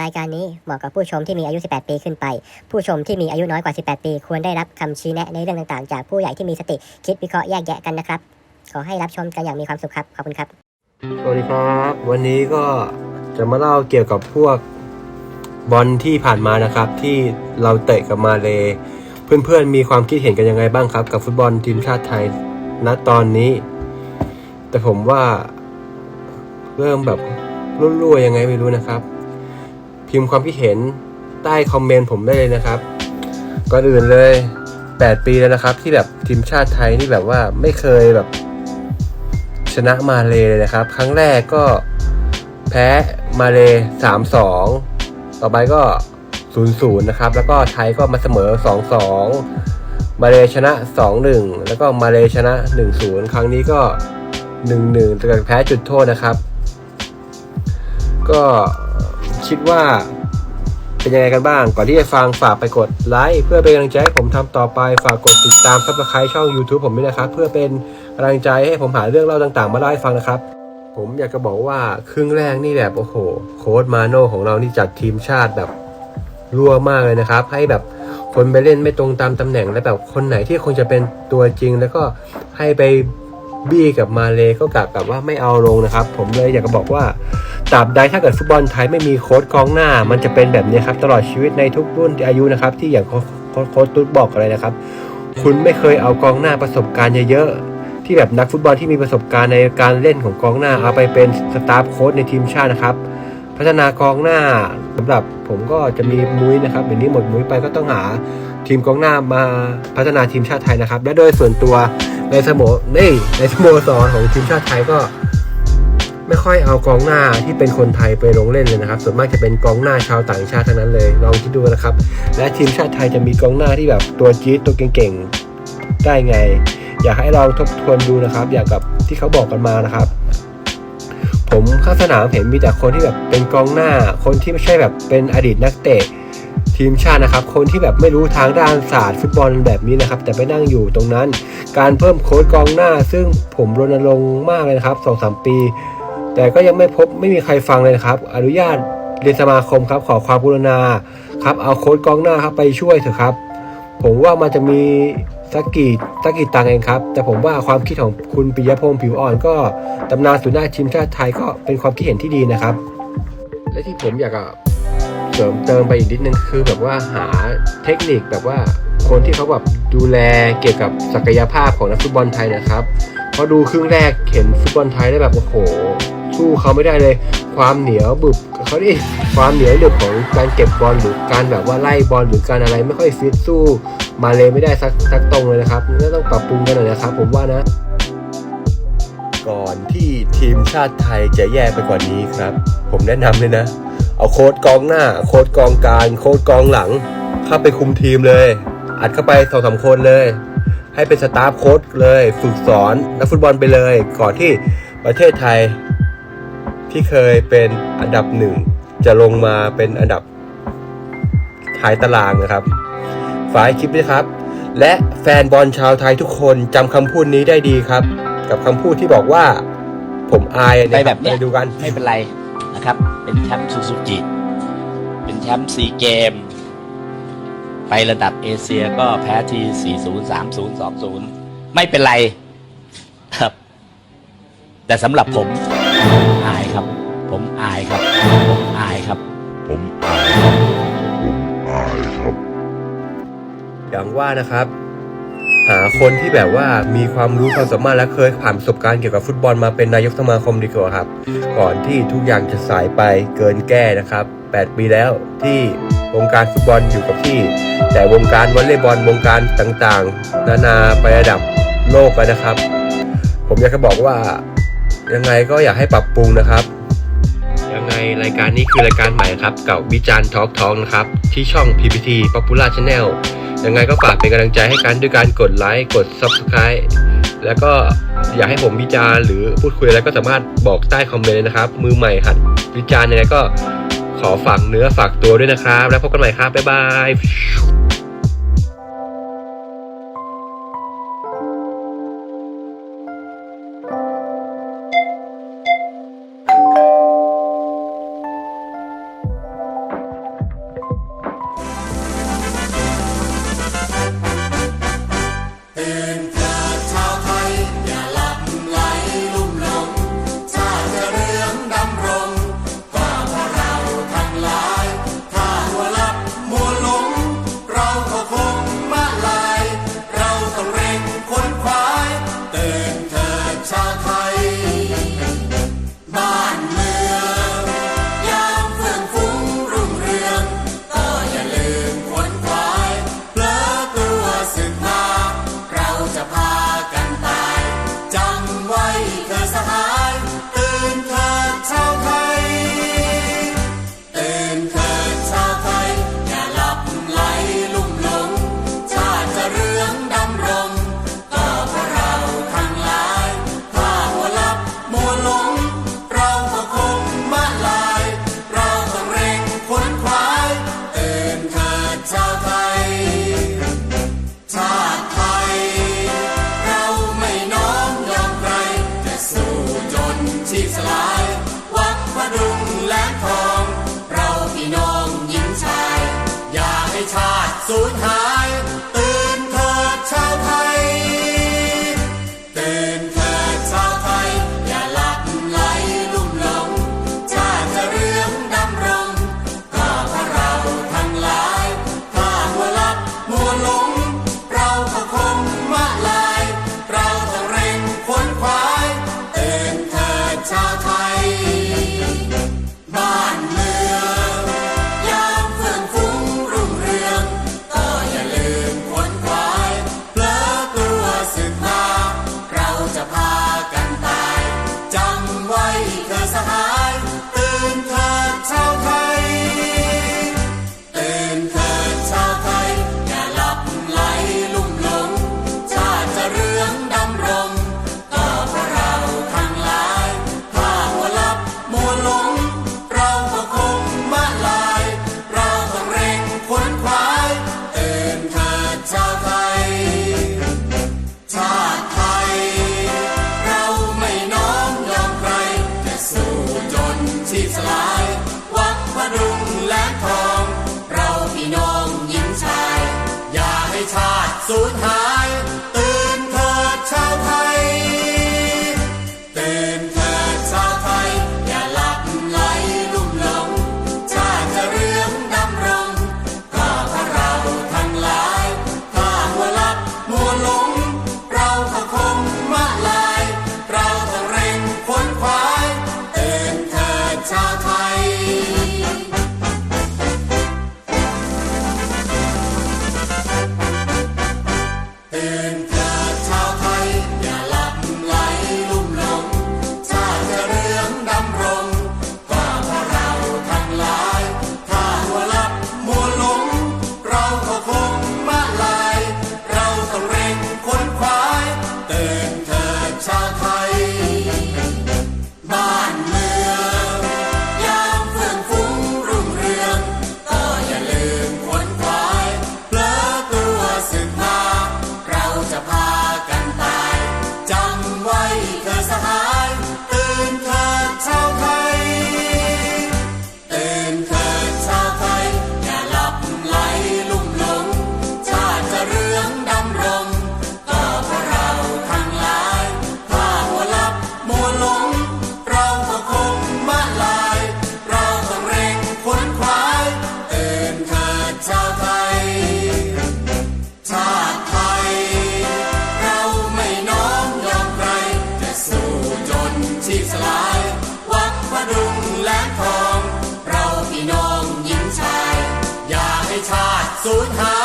รายการนี้เหมาะกับผู้ชมที่มีอายุ 18 ปีขึ้นไป ผู้ชมที่มีอายุน้อยกว่า 18 ปี ควรได้รับคำชี้แนะในเรื่องต่างๆ จากผู้ใหญ่ที่มีสติคิดวิเคราะห์แยกแยะกันนะครับ ขอให้รับชมกันอย่างมีความสุขครับ ขอบคุณครับ สวัสดีครับ วันนี้ก็จะมาเล่าเกี่ยวกับพวกบอลที่ผ่านมานะครับ ที่เราเตะกับมาเล เพื่อนๆมีความคิดเห็นกันยังไงบ้างครับ กับฟุตบอลทีมชาติไทยณตอนนี้ แต่ผมว่าเริ่มแบบรั่วๆยังไงไม่รู้นะครับ พิมพ์ความคิดเห็นใต้คอมเมนต์ผมได้เลยนะครับ ก่อนอื่นเลย 8 ปีแล้วนะครับ ที่แบบทีมชาติไทยนี่แบบว่าไม่เคยแบบ ชนะมาเลเลยนะครับ ครั้งแรกก็แพ้มาเลสามสองต่อไปก็ศูนย์ศูนย์นะครับ แล้วก็ไทยก็มาเสมอสองสองมาเลชนะสองหนึ่งแล้วก็มาเลชนะหนึ่งศูนย์ครั้งนี้ก็หนึ่งหนึ่งแต่แพ้จุดโทษนะครับ ก็ คิดว่าเป็นยังไงกันบ้าง ก่อนที่จะฟังฝากไปกดไลค์เพื่อเป็นกำลังใจให้ผมทำต่อไป ฝากกดติดตามซับสไครต์ช่อง YouTube ผมด้วยนะครับ เพื่อเป็นกำลังใจให้ผมหาเรื่องเล่าต่างๆ มาเล่าให้ฟังนะครับ ผมอยากจะบอกว่าครึ่งแรกนี่แบบโอ้โห โค้ดมาโน่ของเรานี่จัดทีมชาติแบบรัวมากเลยนะครับ ให้แบบคนไปเล่นไม่ตรงตามตำแหน่งและแบบคนไหนที่คงจะเป็นตัวจริง แล้วก็ให้ไป บี้กับมาเลก็กลับกับว่าไม่เอาลงนะครับ ผมเลยอยากจะบอกว่าตราบใดถ้าเกิดฟุตบอลไทยไม่มีโค้ดกองหน้า มันจะเป็นแบบนี้ครับ ตลอดชีวิตในทุกรุ่นอายุนะครับ ที่อย่างโค้ชโค้ชโค้ชตุ๊ดบอกอะไรนะครับ คุณไม่เคยเอากองหน้าประสบการณ์เยอะๆที่แบบนักฟุตบอลที่มีประสบการณ์ในการเล่นของกองหน้าเอาไปเป็นสตาฟโค้ชในทีมชาตินะครับ พัฒนากองหน้าสำหรับผมก็จะมีมุ้ยนะครับเดี๋ยวนี้หมดมุ้ยไปก็ต้องหาทีมกองหน้ามาพัฒนาทีมชาติไทยนะครับ และโดยส่วนตัว ในสโมนี่ในสโมสรของทีมชาติไทยก็ ไม่ค่อยเอากองหน้าที่เป็นคนไทยไปลงเล่นเลยนะครับ ส่วนมากจะเป็นกองหน้าชาวต่างชาติทั้งนั้นเลย ลองคิดดูนะครับ และทีมชาติไทยจะมีกองหน้าที่แบบตัวจี๊ดตัวเก่งๆได้ไง อยากให้ลองทบทวนดูนะครับ อย่างกับที่เขาบอกกันมานะครับ ผมข้าสนามเห็นมีแต่คนที่แบบเป็นกองหน้า คนที่ไม่ใช่แบบเป็นอดีตนักเตะ ทีมชาตินะครับ คนที่แบบไม่รู้ทางด้านศาสตร์ฟุตบอลแบบนี้นะครับ แต่ไปนั่งอยู่ตรงนั้น การเพิ่มโค้ดกองหน้า ซึ่งผมรณรงค์มากเลยนะครับสองสามปี แต่ก็ยังไม่พบไม่มีใครฟังเลยนะครับ อนุญาตเรียนสมาคมครับขอความกรุณาครับเอาโค้ดกองหน้าครับไปช่วยเถอะครับ ผมว่ามันจะมีสักกี่สักกี่ตังเองครับ แต่ผมว่าความคิดของคุณปิยพงศ์ผิวอ่อนก็ตำนานสุดหน้าทีมชาติไทยก็เป็นความคิดเห็นที่ดีนะครับ และที่ผมอยากจะ ริมเติมไปอีกนิดนึงคือแบบว่าหาเทคนิคแบบว่าคนที่เขาแบบดูแลเกี่ยวกับศักยภาพของนักฟุตบอลไทยนะครับพราะดูครึ่งแรกเห็นฟุตบอลไทยได้แบบโอ้โหสู้เขาไม่ได้เลย ความเหนียวบึบเขาดิความเหนียวดึบของการเก็บบอลหรือการแบบว่าไล่บอลหรือการอะไรไม่ค่อยฟิตสู้ มาเลยไม่ได้สักสักตรงเลยนะครับก็ต้องปรับปรุงกันหน่อยนะครับผมว่านะก่อนที่ทีมชาติไทยจะแย่ไปกว่านี้ครับ ผมแนะนำเลยนะ เอาโค้ดกองหน้า โค้ดกองกลางโค้ดกองหลัง เข้าไปคุมทีมเลย อัดเข้าไปสองสามคนเลย ให้เป็นสตาฟโค้ดเลย ฝึกสอนนักฟุตบอลไปเลย ก่อนที่ประเทศไทย ที่เคยเป็นอันดับหนึ่งจะลงมาเป็นอันดับท้ายตารางนะครับฝากให้คลิปด้วยครับ และแฟนบอลชาวไทยทุกคนจำคำพูดนี้ได้ดีครับ กับคำพูดที่บอกว่า ผมอายไปแบบเนี้ยไปดูกันไม่เป็นไรนะครับ เป็นแชมป์ซูซูกิเป็นแชมป์ซีเกม ไประดับเอเชียก็แพ้ที 40 30 20 ไม่เป็นไรครับ แต่สำหรับผมผมอายครับ ผมอายครับ ผมอายครับ ผมอายครับ ผมอายครับ อย่างว่านะครับ หาคนที่แบบว่ามีความรู้ความสามารถและเคยผ่านประสบการณ์เกี่ยวกับฟุตบอลมาเป็นนายกสมาคมดีกว่าครับ ก่อนที่ทุกอย่างจะสายไปเกินแก้นะครับ 8 ปีแล้วที่วงการฟุตบอลอยู่กับที่ แต่วงการวอลเลย์บอลวงการต่างๆ นานาไประดับโลกกันนะครับ ผมอยากจะบอกว่ายังไงก็อยากให้ปรับปรุงนะครับยังไงรายการนี้คือรายการใหม่ครับกับวิจารณ์ทอล์กทองนะครับ ที่ช่อง PPT Popular Channel ยังไงก็ฝากเป็นกำลังใจให้กันด้วยการกดไลค์กด Subscribe แล้วก็อยากให้ผมวิจารณ์หรือพูดคุยอะไรก็สามารถบอกใต้คอมเมนต์นะครับ มือใหม่หัดวิจารณ์ยังไงก็ขอฝากเนื้อฝากตัวด้วยนะครับ แล้วพบกันใหม่ครับ บ๊ายบาย soon high. ทอง เราพี่น้องหญิงชาย อย่าให้ชาติสูญหา